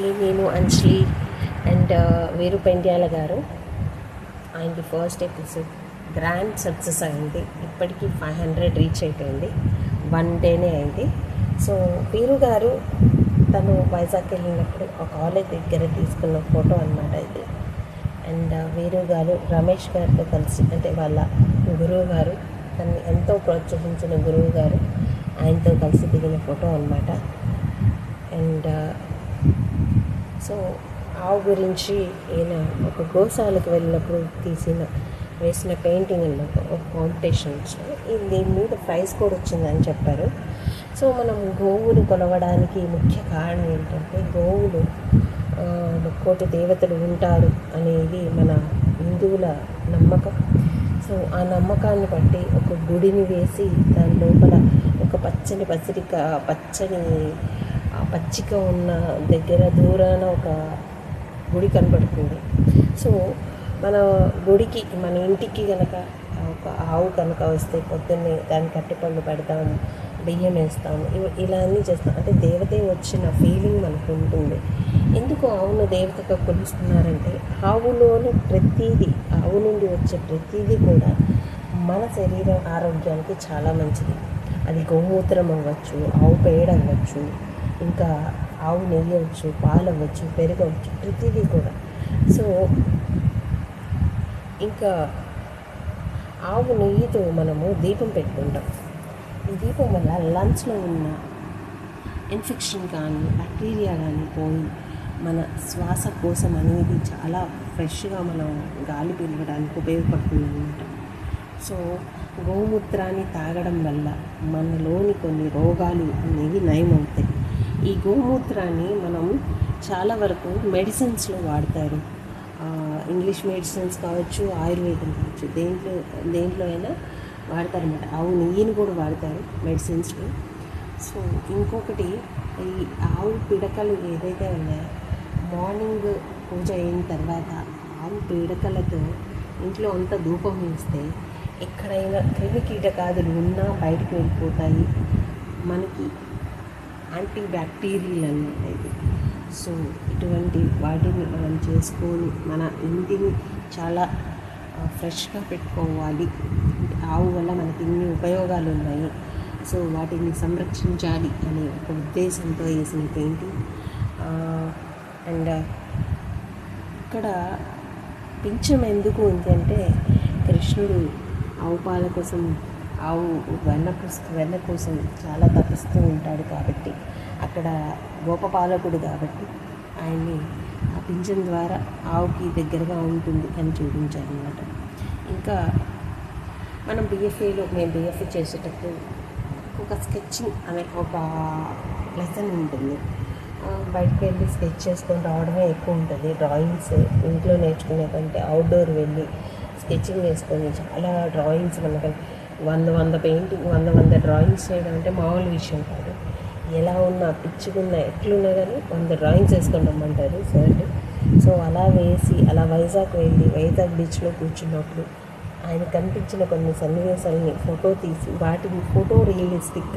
నేను అంజలి అండ్ వీరు పెండ్యాల గారు ఆయనది ఫస్ట్ ఎపిసోడ్ గ్రాండ్ సక్సెస్ అయింది. ఇప్పటికీ ఫైవ్ హండ్రెడ్ రీచ్ అయిపోయింది. వన్ డేనే అయింది. సో వీరు గారు తను వైజాగ్ వెళ్ళినప్పుడు ఒక కాలేజ్ దగ్గర తీసుకున్న ఫోటో అనమాట ఇది. అండ్ వీరు గారు రమేష్ గారితో కలిసి అంటే వాళ్ళ గురువు గారు తను ఎంతో ప్రోత్సహించిన గురువు గారు ఆయనతో కలిసి దిగిన ఫోటో అనమాట అండ్ సో ఆవు గురించి ఈయన ఒక గోశాలకు వెళ్ళినప్పుడు తీసిన వేసిన పెయింటింగ్ అనమాట ఒక కాంపిటీషన్స్ దీని మీద ప్రైజ్ కూడా వచ్చిందని చెప్పారు. సో మనం గోవులు కొలవడానికి ముఖ్య కారణం ఏంటంటే గోవులు ముక్కోటి దేవతలు ఉంటారు అనేది మన హిందువుల నమ్మకం. సో ఆ నమ్మకాన్ని బట్టి ఒక గుడిని వేసి దాని లోపల ఒక పచ్చని పసిరిక పచ్చని ఆ పచ్చిక ఉన్న దగ్గర దూరాన ఒక గుడి కనపడుతుంది. సో మన గుడికి మన ఇంటికి కనుక ఒక ఆవు కనుక వస్తే పొద్దున్నే దానికి అట్టిపళ్ళు పెడతాము బియ్యం వేస్తాము ఇలా అన్నీ చేస్తాం. అంటే దేవతే వచ్చిన ఫీలింగ్ మనకు ఉంటుంది. ఎందుకు ఆవును దేవతగా కొలుస్తున్నారంటే ఆవులోని ప్రతీదీ ఆవు నుండి వచ్చే ప్రతిదీ కూడా మన శరీరం ఆరోగ్యానికి చాలా మంచిది. అది గోమూత్రం అవ్వచ్చు ఆవు పేడ అవ్వచ్చు ఇంకా ఆవు నెయ్యి అవ్వచ్చు పాలు అవ్వచ్చు పెరుగు అవ్వచ్చు ప్రతిదీ కూడా. సో ఇంకా ఆవు నెయ్యితో మనము దీపం పెట్టుకుంటాం. ఈ దీపం వల్ల లంగ్స్లో ఉన్న ఇన్ఫెక్షన్ కానీ బ్యాక్టీరియా కానీ పోయి మన శ్వాసకోశం అనేది చాలా ఫ్రెష్గా మనం గాలి పీల్చడానికి ఉపయోగపడుతుంది అనమాట సో గోమూత్రాన్ని తాగడం వల్ల మనలోని కొన్ని రోగాలు అనేవి నయమవుతాయి. ఈ గోమూత్రాన్ని మనం చాలా వరకు మెడిసిన్స్లో వాడతారు. ఇంగ్లీష్ మెడిసిన్స్ కావచ్చు ఆయుర్వేదం కావచ్చు దేంట్లో దేంట్లో అయినా వాడతారనమాట ఆవు నెయ్యిని కూడా వాడతారు మెడిసిన్స్లో. సో ఇంకొకటి ఈ ఆవు పిడకలు ఏదైతే ఉన్నాయో మార్నింగ్ పూజ అయిన తర్వాత ఆవు పిడకలతో ఇంట్లో అంతా ధూపం వేస్తే ఎక్కడైనా క్రిమి కీటకాదులు ఉన్నా బయటకు వెళ్ళిపోతాయి. మనకి యాంటీ బ్యాక్టీరియల్ అన్నమాట ఇది సో ఇటువంటి వాటిని మనం చేసుకొని మన ఇంటిని చాలా ఫ్రెష్గా పెట్టుకోవాలి. ఆవు వల్ల మనకి ఇన్ని ఉపయోగాలు ఉన్నాయి. సో వాటిని సంరక్షించాలి అనే ఒక ఉద్దేశంతో వేసిన పెయింటింగ్. అండ్ ఇక్కడ పింఛం ఎందుకు ఎందుకంటే కృష్ణుడు ఆవు పాల కోసం ఆవు వెన్న వెన్న కోసం చాలా తపిస్తూ ఉంటాడు కాబట్టి అక్కడ గోపపాలకుడు కాబట్టి ఆయన్ని ఆ పింఛన్ ద్వారా ఆవుకి దగ్గరగా ఉంటుంది అని చూపించారనమాట ఇంకా మనం బిఎఫ్ఏలో మేము బిఎఫ్ఏ చేసేటప్పుడు ఒక స్కెచింగ్ అనే ఒక లెసన్ ఉంటుంది. బయటకు వెళ్ళి స్కెచ్ చేసుకొని రావడమే ఎక్కువ ఉంటుంది. డ్రాయింగ్స్ ఇంట్లో నేర్చుకునే కంటే అవుట్డోర్ వెళ్ళి స్కెచింగ్ వేసుకొని చాలా డ్రాయింగ్స్ మనకి వంద వంద పెయింటింగ్ వంద వంద డ్రాయింగ్స్ చేయడం అంటే మామూలు విషయం కాదు. ఎలా ఉన్నా పిచ్చుకున్నా ఎట్లున్నా కానీ వంద డ్రాయింగ్స్ వేసుకొని రమ్మంటారు సార్. సో అలా వేసి అలా వైజాగ్ వెళ్ళి వైజాగ్ బీచ్లో కూర్చున్నప్పుడు ఆయన కనిపించిన కొన్ని సన్నివేశాలని ఫోటో తీసి వాటిని ఫోటో రియలిస్టిక్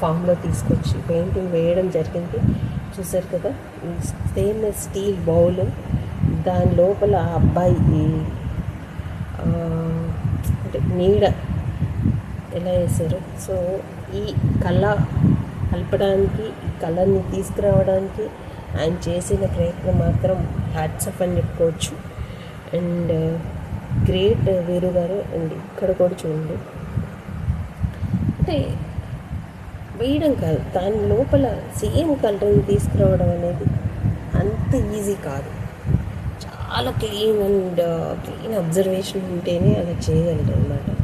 ఫామ్లో తీసుకొచ్చి పెయింటింగ్ వేయడం జరిగింది. చూశారు కదా స్టెయిన్లెస్ స్టీల్ బౌల్ దాని లోపల ఆ అబ్బాయి అంటే నీడ ఎలా వేశారు? సో ఈ కళ కలపడానికి ఈ కళని తీసుకురావడానికి ఆయన చేసిన ప్రయత్నం మాత్రం హ్యాట్సప్ అని చెప్పుకోవచ్చు. అండ్ గ్రేట్ వీరు గారు అండ్. ఇక్కడ కూడా చూడండి. అంటే వేయడం కాదు. దాని లోపల సేమ్ కలర్ని తీసుకురావడం అనేది అంత ఈజీ కాదు. చాలా క్లీన్ అండ్ క్లీన్ అబ్జర్వేషన్ ఉంటేనే అలా చేయగలరు అనమాట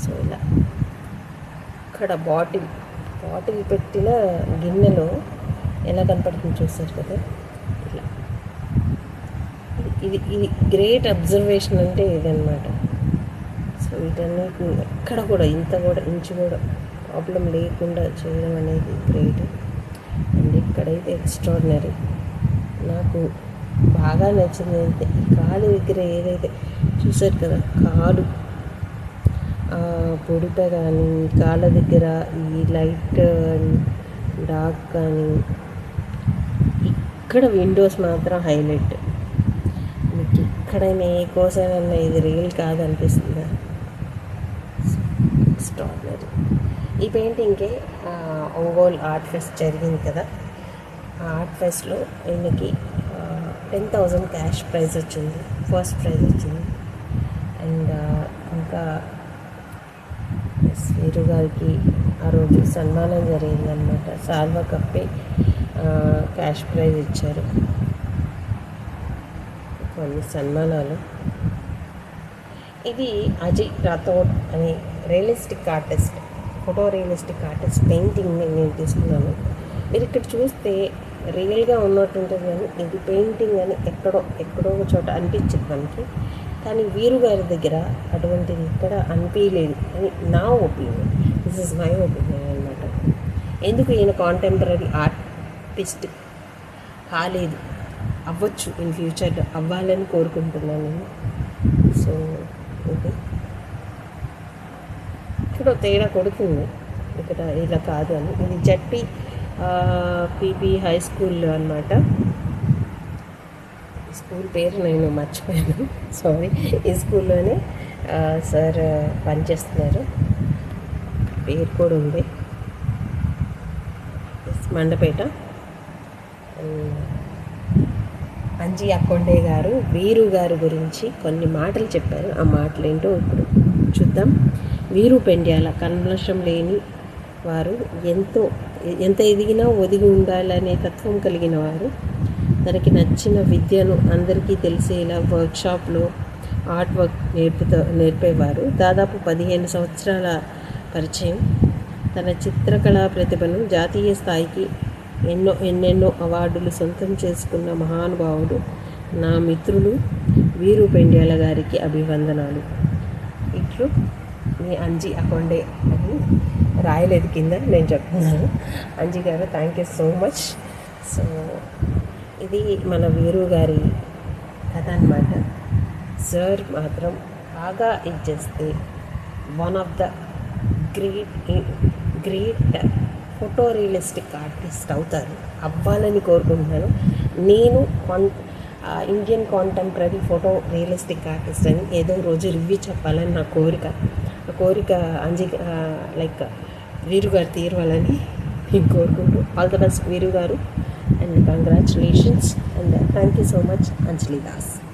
సో ఇలా. అక్కడ బాటిల్ బాటిల్ పెట్టిన గిన్నెలో ఎలా కనపడుతుంది చూస్తారు కదా? ఇలా. ఇది ఇది గ్రేట్ అబ్జర్వేషన్ అంటే ఇదన్నమాట. సో వీటన్నిటిని ఎక్కడ కూడా ఇంత కూడా ఇంచు కూడా ప్రాబ్లం లేకుండా చేయడం అనేది గ్రేట్. అండ్ ఇక్కడైతే ఎక్స్ట్రాడినరీ. నాకు బాగా నచ్చింది అయితే ఈ కాలు దగ్గర ఏదైతే చూసారు కదా కాలు. ఆ, కానీ కాళ్ళ దగ్గర ఈ లైట్ డార్క్ కానీ ఇక్కడ విండోస్ మాత్రం హైలైట్. మీకు ఎక్కడైనా ఏ కోసమైనా ఇది రియల్ కాదనిపిస్తుందా? ఎక్స్ట్రాడినరీ ఈ పెయింటింగ్కి ఒంగోల్ ఆర్ట్ ఫెస్ట్ జరిగింది కదా. ఆ ఆర్ట్ ఫెస్ట్లో ఈయనకి టెన్ థౌజండ్ క్యాష్ ప్రైజ్ వచ్చింది ఫస్ట్ ప్రైజ్ వచ్చింది. అండ్ ఇంకా ఎస్ వీరు గారికి ఆ రోజు సన్మానం జరిగిందనమాట సాల్వా కప్పి క్యాష్ ప్రైజ్ ఇచ్చారు. కొన్ని సన్మానాలు. ఇది అజయ్ రాథోడ్ అనే realistic artist photo realistic artist painting నేను తీసుకున్నాను. మీరు ఇక్కడ చూస్తే రియల్గా ఉన్నట్టు ఉంటుంది కానీ ఇది పెయింటింగ్ అని ఎక్కడో ఎక్కడో ఒక చోట అనిపించింది మనకి. కానీ వీరు గారి దగ్గర అటువంటిది ఇక్కడ అనిపించలేదు. అని నా opinion this is my opinion అనమాట ఎందుకు ఈయన కాంటెంపరీ ఆర్టిస్ట్ కాలేదు? అవ్వచ్చు ఇన్ ఫ్యూచర్ అవ్వాలని కోరుకుంటున్నాను నేను. సో ఓకే ఇక్కడ తేడా కొడుతుంది. ఇక్కడ ఇలా కాదు అని. ఇది జట్టి పీపీ హై స్కూల్ అనమాట స్కూల్ పేరు నేను మర్చిపోయాను. సారీ ఈ స్కూల్లోనే సార్ పనిచేస్తున్నారు. పేరు కూడా ఉంది. మండపేట. అంజీ అక్కొండే గారు వీరు గారు గురించి కొన్ని మాటలు చెప్పారు. ఆ మాటలు ఏంటో ఇప్పుడు చూద్దాం. వీరు పెండ్యాల కన్మషం లేని వారు ఎంతో ఎంత ఎదిగినా ఒదిగి ఉండాలనే తత్వం కలిగిన వారు. తనకి నచ్చిన విద్యను అందరికీ తెలిసేలా వర్క్షాప్లో ఆర్ట్ వర్క్ నేర్పుతా నేర్పేవారు. దాదాపు పదిహేను సంవత్సరాల పరిచయం. తన చిత్రకళా ప్రతిభను జాతీయ స్థాయికి ఎన్నో ఎన్నెన్నో అవార్డులు సొంతం చేసుకున్న మహానుభావుడు నా మిత్రులు వీరు పెండ్యాల గారికి అభివందనాలు. ఇట్లు మీ అంజీ అకొండే అని రాయలేదు కింద నేను చెప్తున్నాను. అంజీ గారు thank you so much so ఇది మన వీరు గారి కథ అనమాట సార్ మాత్రం బాగా ఇచ్చేస్తే one of the great great photo realistic artist అవుతారు. అవ్వాలని కోరుకుంటున్నాను. నేను కాన్ Indian contemporary photo realistic artist అని ఏదో రోజు రివ్యూ చెప్పాలని నా కోరిక. ఆ కోరిక అంజి లైక్ వీరు గారు తీరవాలని నేను కోరుకుంటూ ఆల్ ద బెస్ట్ వీరు గారు. and congratulations and thank you so much Anjali Das.